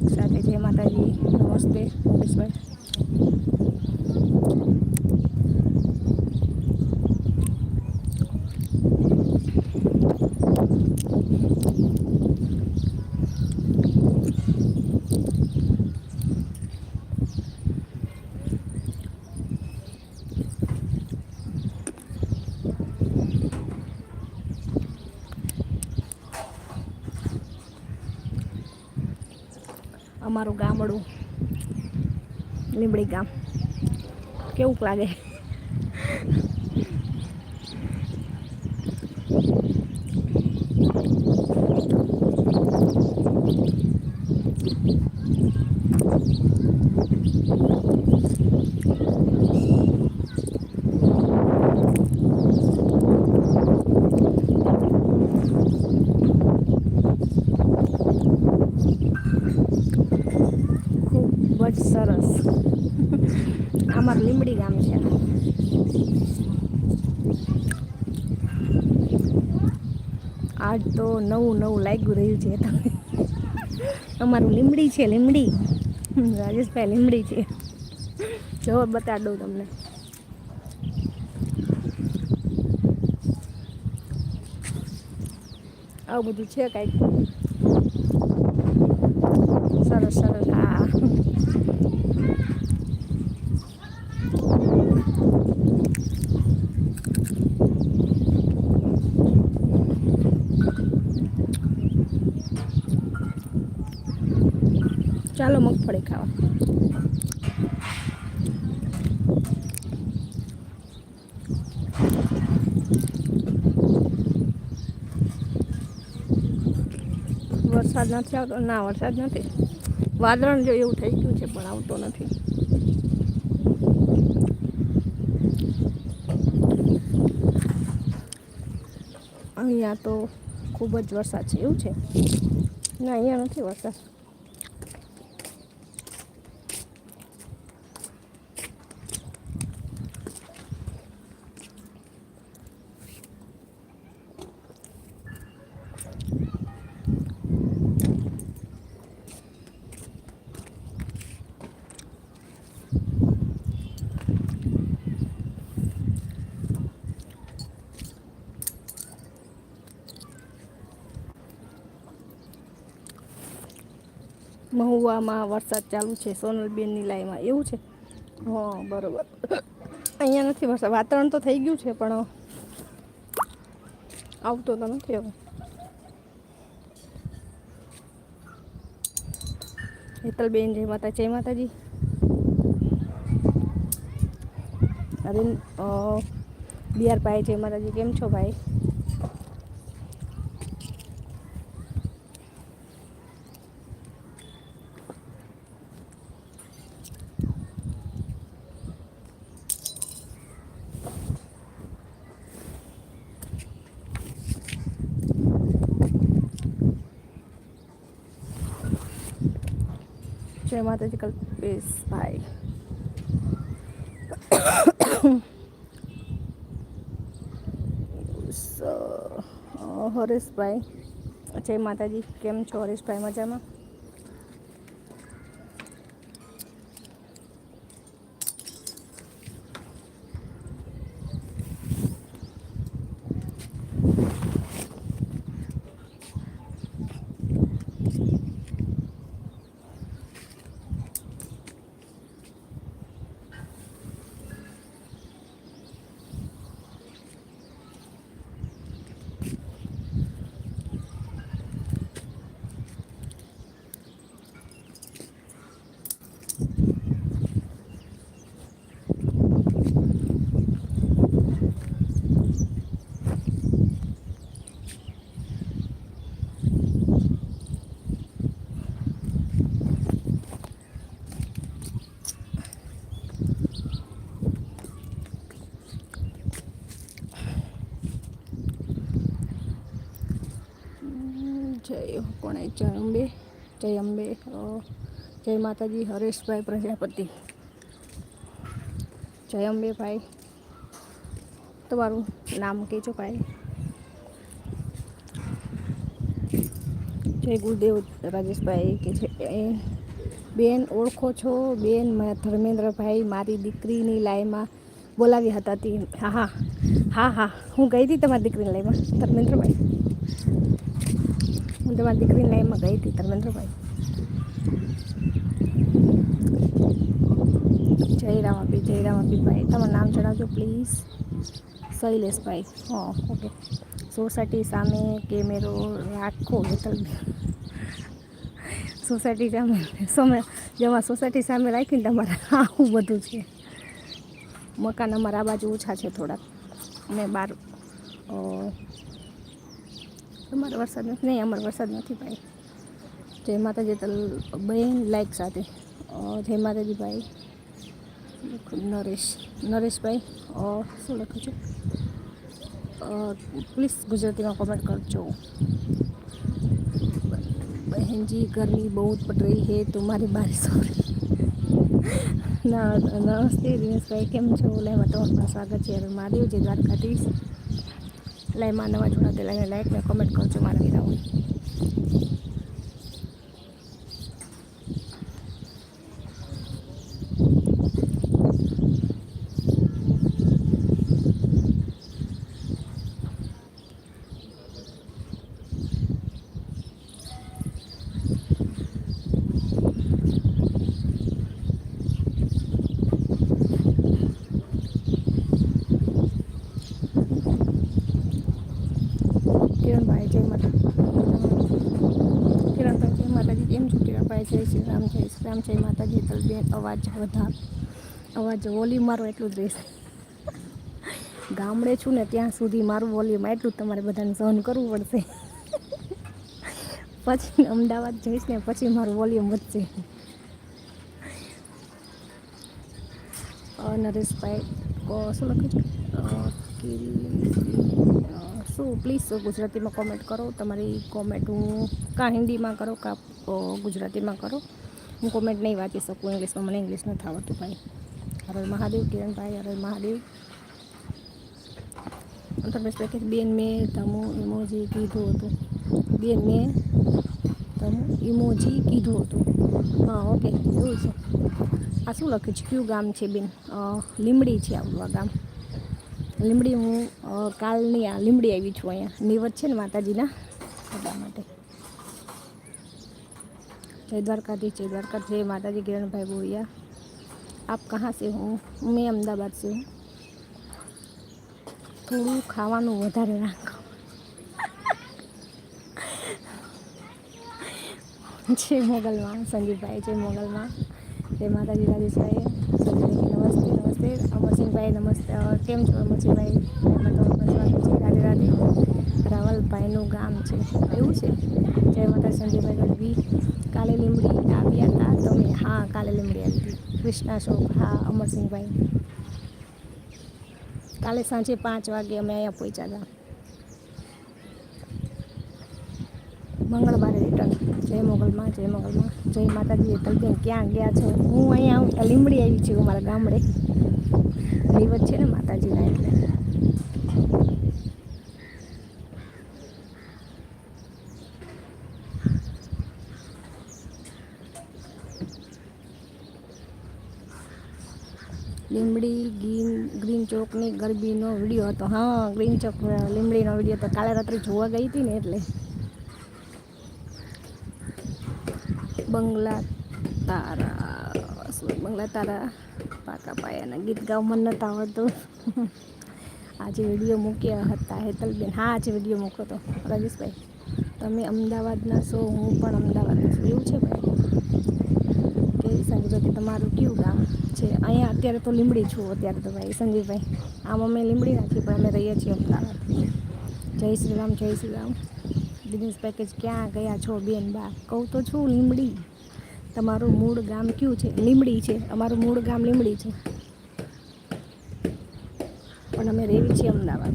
Like સાથે જય માતાજી. નમસ્તે. મુકેશભાઈ લીમડી લીંબડી ગામ. કેવું લાગે ખૂબ જ સરસ અમારું લીંબડી ગામ છે આજ તો નવું નવું લાગ્યું રહ્યું છે તમને અમારું લીમડી છે, લીમડી. રાજેશભાઈ લીમડી છે. જો બતાડ દઉં તમને. આવું બધું છે કાંઈક? સરસ સરસ. હા ચાલો મગફળી ખાવા. વરસાદ નથી આવતો. ના, વરસાદ નથી. વાદળ જો એવું થઈ ગયું છે, પણ આવતો નથી. અહીંયા તો ખૂબ જ વરસાદ છે, એવું છે? ના, અહીંયા નથી વરસાદ. મહુવામાં વરસાદ ચાલુ છે, સોનલબેનની લાઈમાં એવું છે? હા, બરોબર. અહીંયા નથી વરસાદ. વાતાવરણ તો થઈ ગયું છે, પણ આવતો તો નથી હવે. હેતલબેન, જય માતા, જય માતાજી. અરે બિહાર ભાઈ જય માતાજી. કેમ છો ભાઈ? માતાજી કલ્પેશભાઈ સ- અ, હરેશભાઈ. જય માતાજી. કેમ છો હરેશભાઈ? મજામાં? કોણે જય અંબે જય અંબે. જય માતાજી, હરેશભાઈ પ્રજાપતિ. જય અંબે ભાઈ. તમારું નામ કહેજો ભાઈ. જય ગુરુદેવ રાજેશભાઈ કે છે બેન ઓળખો છો? બેન ધર્મેન્દ્રભાઈ, મારી દીકરીની લાઈમાં બોલાવી હતા તી હા હા. હા હા. હું ગઈ હતી તમારી દીકરીની લાઈમાં, ધર્મેન્દ્રભાઈ. હું તમારી દીકરીને લાઈનમાં ગઈ હતી, ધર્મેન્દ્રભાઈ. જય રામાપી જય રામાપી ભાઈ તમારું નામ જણાવજો પ્લીઝ શૈલેષભાઈ. હા ઓકે સોસાયટી સામે કેમેરો રાખો હેતલબેન સોસાયટી સામે સામે, જેમાં સોસાયટી સામે રાખીને તમારે આવું બધું છે. મકાન અમારા આ બાજુ ઓછા છે થોડાક. અને બાર તમારે વરસાદ નથી નહીં અમારે વરસાદ નથી ભાઈ જય માતાજી તલ બેન લાઈક સાથે અ, જય માતાજી ભાઈ નરેશ નરેશભાઈ અ, શું લખ્યું છે પ્લીઝ ગુજરાતીમાં કોમેન્ટ કરજો बहन जी गर्मी बहुत पड़ रही है तुम्हारी बारिश हो रही ના નમસ્તે દિનેશભાઈ કેમ છો લાઈમાં તમારું સ્વાગત છે હવે મહાદેવ જે દ્વારકાધીશ લાઈમાં નવા જોડાતી લાઈક ને કોમેન્ટ કરજો મારા વીરાઓ કિરણભાઈ જય માતા કિરણભાઈ જય માતાજી કેમ છો કિરણભાઈ જય શ્રી રામ જય શ્રી રામ જય માતાજી તલબેન અવાજ વધાર. અવાજ વોલ્યુમ મારો એટલું જ રહેશે. ગામડે છું ને ત્યાં સુધી મારું વોલ્યુમ એટલું જ તમારે બધાને સહન કરવું પડશે. પછી અમદાવાદ જઈશ ને પછી મારું વોલ્યુમ વધશે. નરેશભાઈ શું લખ્યું છે? શું? પ્લીઝ ગુજરાતીમાં કોમેન્ટ કરો. તમારી કોમેન્ટ હું કાં હિન્દીમાં કરો, કાં ગુજરાતીમાં કરો. હું કોમેન્ટ નહીં વાંચી શકું ઇંગ્લિશમાં મને ઇંગ્લિશ નથી આવડતું ભાઈ. હરલ મહાદેવ, કિરણભાઈ હરલ મહાદેવ. અંતરપ્રદેશ પેકેજ બેન, મેં તમો ઇમોજી કીધું હતું. બેન, મેં તમો ઇમોજી કીધું હતું. હા ઓકે એવું છે. આ શું લખ્યું છે? કયું ગામ છે બેન? લીમડી છે આપણું આ ગામ. લીમડી હું કાલની આ લીમડી આવી છું અહીંયા. નિવત છે ને માતાજીના? એટલા માટે. જય દ્વારકાધીश જय દ્વારકા જય માતાજી કિરણભાઈ બોયા આપ કહા સે હું મેં અમદાવાદ સે હું થોડું ખાવાનું વધારે રાખો। જય મોગલમાં સંદીપભાઈ જય મોગલમાં જય માતાજી રાજેશભાઈ સંજયભાઈ નમસ્તે નમસ્તે અમરસિંહભાઈ નમસ્તે કેમ છો અમરસિંહભાઈ? રાધે રાધે। રાવલભાઈનું ગામ છે, એવું છે? જય માતા સંજયભાઈ રાજવી કાલે લીમડી આવ્યા હતા તમે હા કાલે લીમડી આવી હતી. કૃષ્ણા શોક હા, અમરસિંહભાઈ. કાલે સાંજે પાંચ વાગે અમે અહીંયા પહોંચ્યા હતા. મંગળવારે રિટર્ન જય મોગલમાં જય મોગલમાં. જય માતાજી તલબેન ક્યાં ગયા છો? હું અહીંયા લીમડી આવી છું મારા ગામડે. દિવસ છે ને માતાજીના એટલે. લીમડી ગ્રીન ગ્રીન ચોકની ગરબીનો વીડિયો હતો. હા, ગ્રીન ચોક લીમડીનો વીડિયો હતો. કાલે રાત્રે જોવા ગઈ હતી ને એટલે. બંગલા તારા બંગલા તારા પાકા પાયાના ગીત ગાવ મને નતા આવડતું. આજે વીડિયો મૂક્યા હતા હેતલબેન. હા, આજે વીડિયો મૂક્યો હતો. રાજેશભાઈ તમે અમદાવાદના છો, હું પણ અમદાવાદના છું. એવું છે ભાઈ? કે સંજયભાઈ કે તમારું કયું ગામ છે. અહીંયા અત્યારે તો લીમડી છું, અત્યારે તો ભાઈ સંજીવભાઈ આમ અમે લીમડી નથી પણ અમે રહીએ છીએ અમદાવાદ. જય શ્રી રામ, જય શ્રી રામ. બિઝનેસ પેકેજ ક્યાં ગયા છો બેન બા? કહું તો છું લીમડી તમારું મૂળ ગામ કયું છે? લીમડી છે. અમારું મૂળ ગામ લીમડી છે. પણ અમે રહેવી છીએ અમદાવાદ.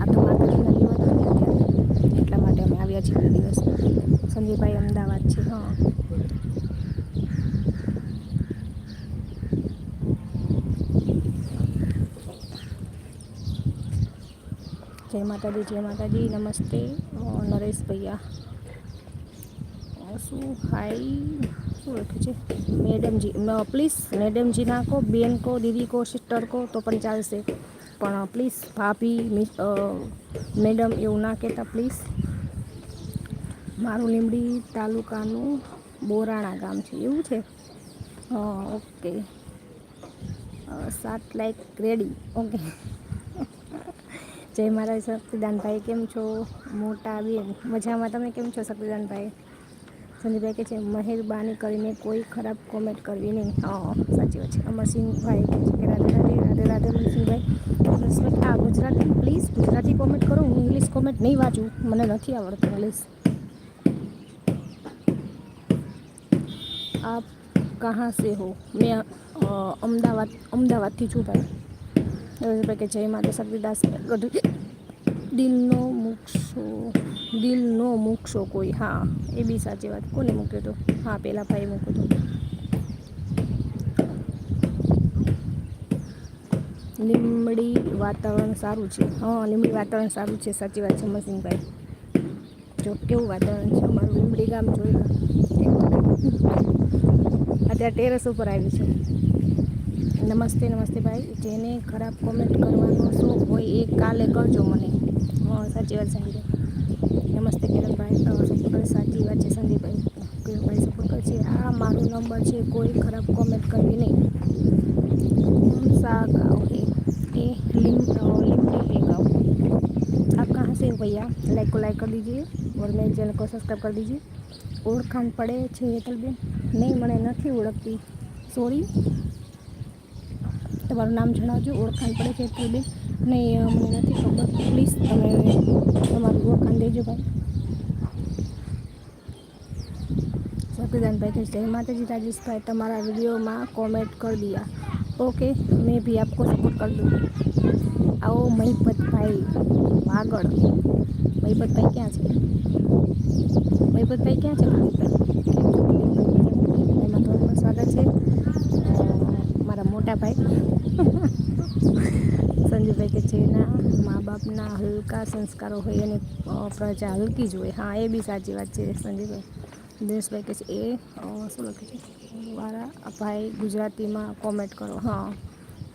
આ તો માતાજીના અત્યારે. એટલા માટે અમે આવ્યા બે દિવસ. સંજયભાઈ અમદાવાદ છે, હા. જય માતાજી જય માતાજી નમસ્તે અ, નરેશ ભૈયા અ, શું હાઈ શું લખ્યું છે મેડમજી પ્લીઝ મેડમજી ના કહો બેન કહો દીદી કહો સિસ્ટર કહો તો પણ ચાલશે પણ પ્લીઝ ભાભી મિસ- અ, મેડમ એવું ના કહેતા પ્લીઝ મારું લીંબડી તાલુકાનું બોરાણા ગામ છે એવું છે હા ઓકે. અ, સાત લાઈક રેડી ઓકે. જય મહારાજ શક્તિદાનભાઈ કેમ છો? મોટા બેન મજામાં તમે કેમ છો શક્તિદાનભાઈ? સંજયભાઈ કે છે મહેરબાની કરીને કોઈ ખરાબ કોમેન્ટ કરવી નહીં. હા સાચી વાત છે. અમરસિંહભાઈ કહે છે કે રાધે રાધે રાધે રાધે અમરસિંહભાઈ respect. આ ગુજરાતી પ્લીઝ ગુજરાતી કોમેન્ટ કરો હું ઇંગ્લિશ કોમેન્ટ નહીં વાંચું. મને નથી આવડતું ઇંગ્લિશ આપ કहाँ से હો? મેં અ, અમદાવાદ અમદાવાદથી છું ભાઈ. કે જય માતા શક્તિદાસ. દિલનો મૂકશો દિલનો મૂકશો કોઈ. હા, એ બી સાચી વાત. કોને મૂક્યો તો? હા, પેલા ભાઈ મૂક્યો તો. લીમડી વાતાવરણ સારું છે. હા લીમડી વાતાવરણ સારું છે, સાચી વાત છે, મસીનભાઈ. જો કેવું વાતાવરણ છે? અમારું લીમડી ગામ જોયું. અત્યારે ટેરેસ ઉપર આવ્યું છે. નમસ્તે નમસ્તે ભાઈ જેને ખરાબ કોમેન્ટ કરવાનો શોખ હોય એ કાલે કરજો મને હા સાચી વાત સંજયભાઈ નમસ્તે કિરણભાઈ સપોર્ટ કરે સાચી વાત છે સંદીપભાઈ કિરણભાઈ સપોર્ટ કરે છે આ મારો નંબર છે કોઈ ખરાબ કોમેન્ટ કરવી નહીં सा गाँव है ये लिम लिमडी है गाँव आप कहाँ से हो भैया लाइक को लाइक कर दीजिए और मेरे चैनल को सब्सक्राइब कर दीजिए ઓળખાણ પડે છે હેતલબેન નહીં મને નથી ઓળખતી સોરી તમારું નામ જણાવજો ઓળખાણ પડે છે હેતલબેન નહીં અ, મને નથી ખબર પ્લીઝ તમે તમારું ઓળખાણ દેજો ભાઈ सफीदान भाई जय माता जी राजेश भाई तुम्हारा वीडियो में कमेंट कर दिया ओके मैं भी आपको सपोर्ट कर दूँगी आओ महिपत भाई वागड़ महिपत भाई क्या છે महिपत भाई ક્યાં છે એમાં તમારું સ્વાગત છે અ, મારા મોટા ભાઈ સંજુભાઈ કે જેના મા બાપના હલકા સંસ્કારો હોય એની પ્રજા હલકી જ હોય. હા, એ બી સાચી વાત છે સંજયભાઈ. દિનેશભાઈ કે છે, એ શું લખે છે? મારા ભાઈ ગુજરાતીમાં કોમેન્ટ કરો. હા.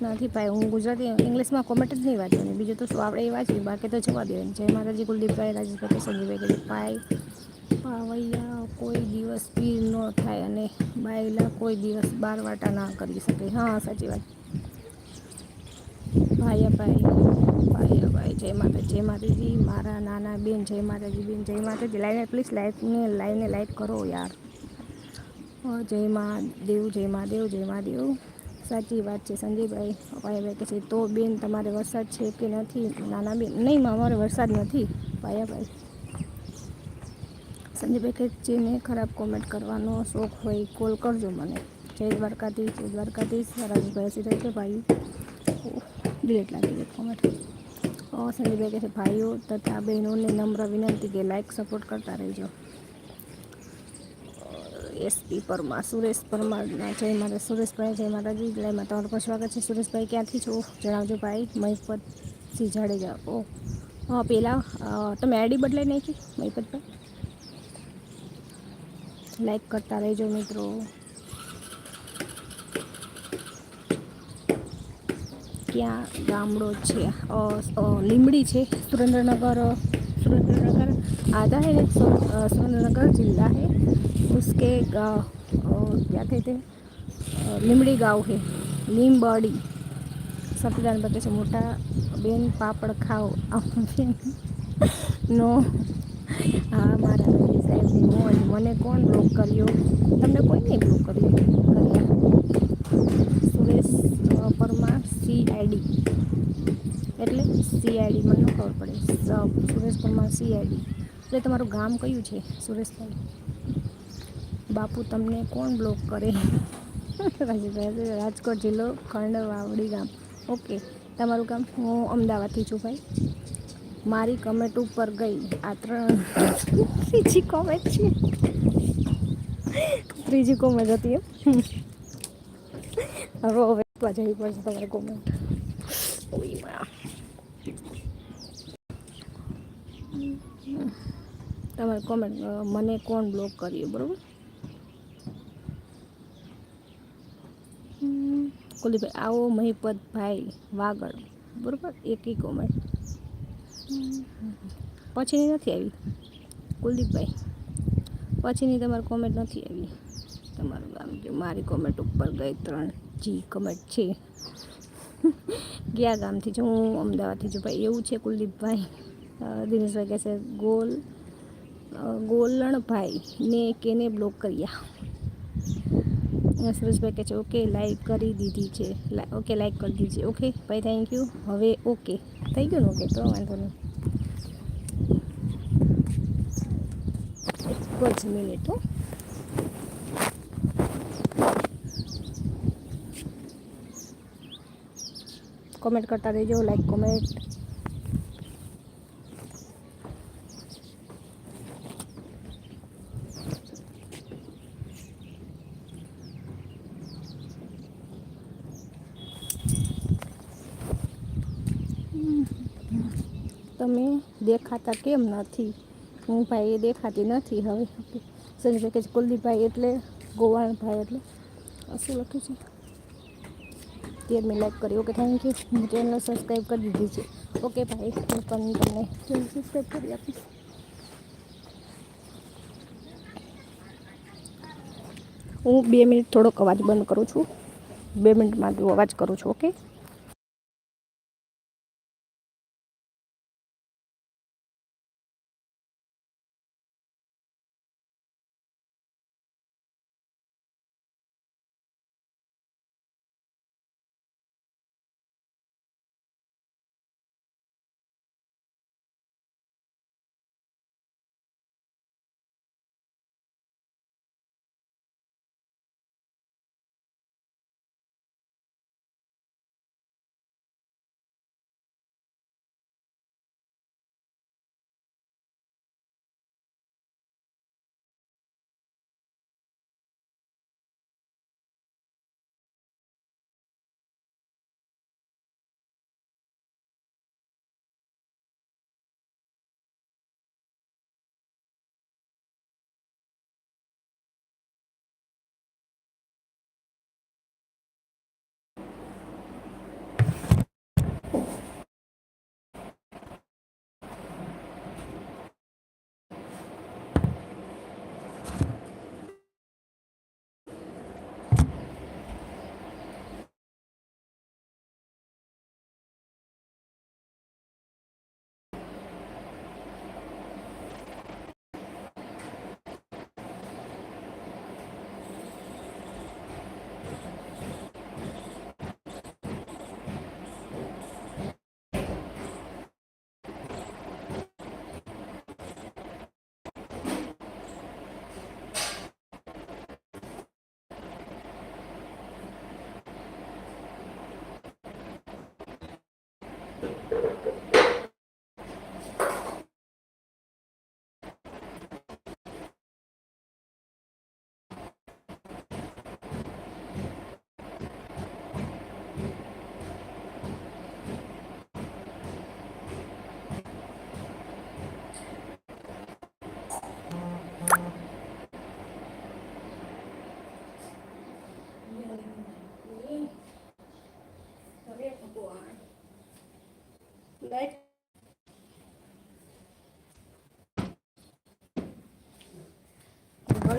નથી ભાઈ, હું ગુજરાતી ઇંગ્લિશમાં કોમેન્ટ જ નહીં વાંચવાની. બીજું તો શું આપણે એ વાંચવી બાકી તો જવા દેવાની. જય માતાજી કુલદીપભાઈ રાજેશભાઈ કે સંજયભાઈ કે ભાઈ પાવૈયા કોઈ દિવસ પીર ન થાય અને બાયલા કોઈ દિવસ બાર વાટા ના કરી શકે. હા, સાચી વાત. ભાઈ ભાઈ ભાઈ ભાઈ. જય માતા, જય માતાજી. મારા નાના બેન, જય માતાજી બેન, જય માતાજી. લાઈને પ્લીઝ લાઈટને લાઈને લાઈટ કરો યાર. જય મા દેવ જય મા દેવ જય મા દેવ સાચી વાત છે, સંજયભાઈ. ભાઈ કે છે, તો બેન, તમારે વરસાદ છે કે નથી? નાના બેન, નહીં અમારે વરસાદ નથી. ભાઈ સંજયભાઈ કે જેને ખરાબ કોમેન્ટ કરવાનો શોખ હોય કોલ કરજો મને. જય દ્વારકાધીશ જય દ્વારકાધીશ. રાજભાઈ સિંહ રહેશે ભાઈ. ડિલેટ લાગી ગઈ કોમેન્ટ સંજયભાઈ કહે છે ભાઈઓ તથા બહેનોને નમ્ર વિનંતી કે લાઈક સપોર્ટ કરતા રહેજો એસપી પરમાર સુરેશ પરમારના જય માતા સુરેશભાઈ જય માતાજી જયમાં તમારું પણ સ્વાગત છે સુરેશભાઈ ક્યાંથી છો જણાવજો ભાઈ મહિપતસિંહ જાડેજા ઓ હા પેલા અ, તમે આઈડી બદલાઈ નાખી મહિપતભાઈ લાઈક કરતા રહેજો મિત્રો ક્યાં ગામડો છે અ, અ, લીમડી છે सुरेंद्रनगर सुरेंद्रनगर आधा है सु- अ, सुरेंद्रनगर जिला है उसके गा- अ, क्या कहते हैं अ, લીમડી ગાંવ है લીંબડી સતીદાન બતે છે મોટા બેન પાપડ ખાઓ આમ બેન નો હા મારા બેની સાહેબની મોજ મને કોણ બ્લોક કર્યો તમને કોઈ નહીં બ્લોક કર્યો સીઆઈડી એટલે સીઆઈડી મને ખબર પડે. સુરેશપુરમાં સીઆઈડી એટલે તમારું ગામ કયું છે, સુરેશભાઈ? બાપુ, તમને કોણ બ્લોક કરે? રાજકોટ જિલ્લો ખંડ વાવડી ગામ. ઓકે, તમારું ગામ? હું અમદાવાદથી છું ભાઈ. મારી કમેન્ટ ઉપર ગઈ. આ ત્રણ ત્રીજી કોમેન્ટ છે. ત્રીજી કોમેન્ટ હતી એમ. હવે હવે જવી પડશે તમારે કોમેન્ટ તમારે કોમેન્ટ મને કોણ બ્લોક કર્યું, બરાબર? કુલદીપભાઈ, આવો મહિપતભાઈ વાગડ, બરાબર? એકી કોમેન્ટ પછીની નથી આવી? કુલદીપભાઈ, પછીની તમારી કોમેન્ટ નથી આવી? તમારું ગામ, જો મારી કોમેન્ટ ઉપર ગઈ ત્રણ જી કોમેન્ટ છે. ગયા ગામથી છું હું અમદાવાદથી છું ભાઈ. એવું છે કુલદીપભાઈ. દિનેશભાઈ કહેશે ગોલ ગોલણભાઈ ને કેને બ્લોક કર્યા? સુરેશભાઈ કહે છે ઓકે લાઈક કરી દીધી છે. ઓકે લાઈક કરી દીધી ઓકે ભાઈ થેન્ક યુ હવે ઓકે થઈ ગયું ને ઓકે તો વાંધો નહીં. એક જ મિનિટ હો. કોમેન્ટ કરતા રહેજો લાઈક કોમેન્ટ તમે દેખાતા કેમ નથી? હું ભાઈ એ દેખાતી નથી હવે. સંજયભાઈ કે કુલદીપભાઈ એટલે ગોવાણભાઈ એટલે, શું લખ્યું છે? તેર મેં લાઈક કરી ઓકે થેન્ક યુ હું ચેનલ સબસ્ક્રાઈબ કરી દીધી છે. ઓકે ભાઈ હું પણ તમને ચેનલ સબસ્ક્રાઈબ કરી આપીશ. હું બે મિનિટ થોડોક અવાજ બંધ કરું છું. બે મિનિટમાં અવાજ કરું છું ઓકે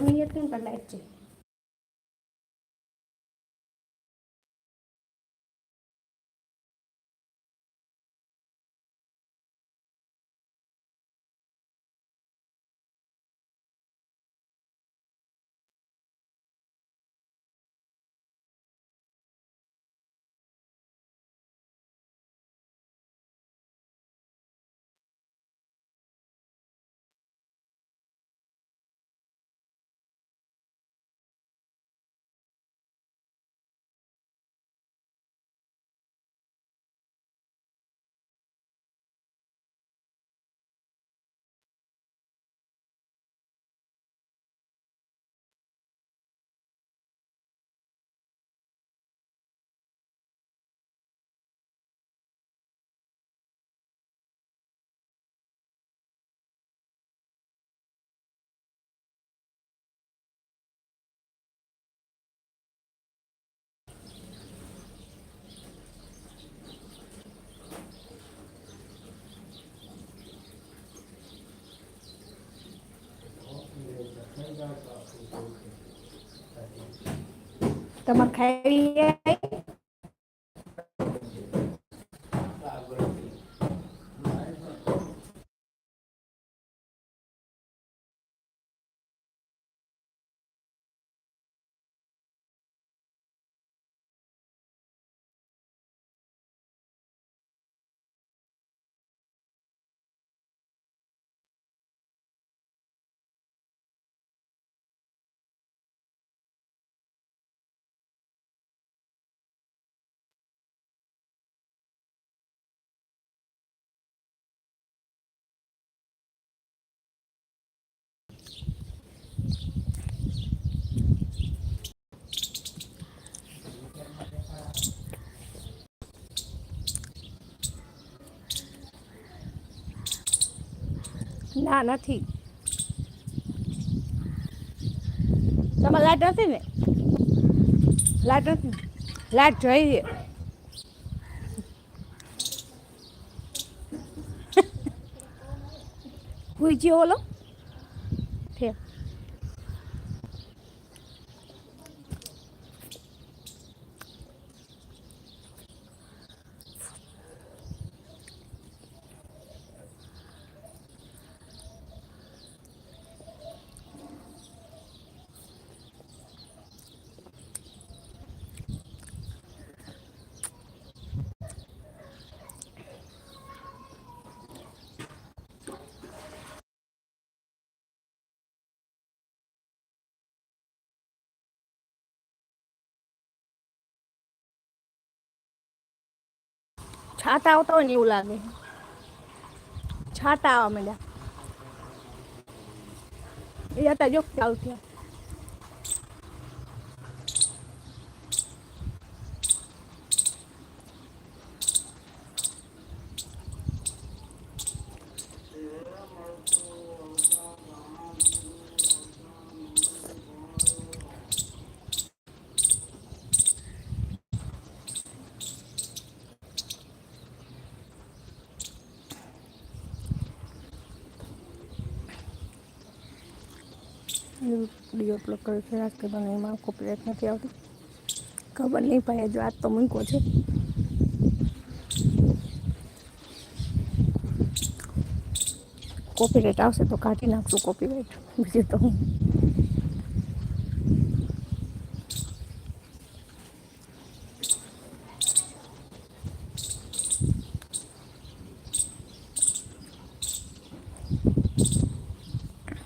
ગરમી એટલી ને છે. તમારે ખાઈ ના નથી. તમારે લાઈટ નથી ને? લાઈટ નથી લાઈટ જોઈએ હુઈ ઓલો? છાતા આવતા હોય ને એવું લાગે. છાતા આવવા માંડ્યા. એ હતા જો ચાલુ થયા વીડિયો અપલોડ કર્યો છે. આજ કે એમાં કોપીરાઇટ નથી આવતી. ખબર નહીં ભાઈ જો આજ તો મૂકો છે. કોપીરાઇટ આવશે તો કાઢી નાખશું કોપીરાઇટ બીજું તો હું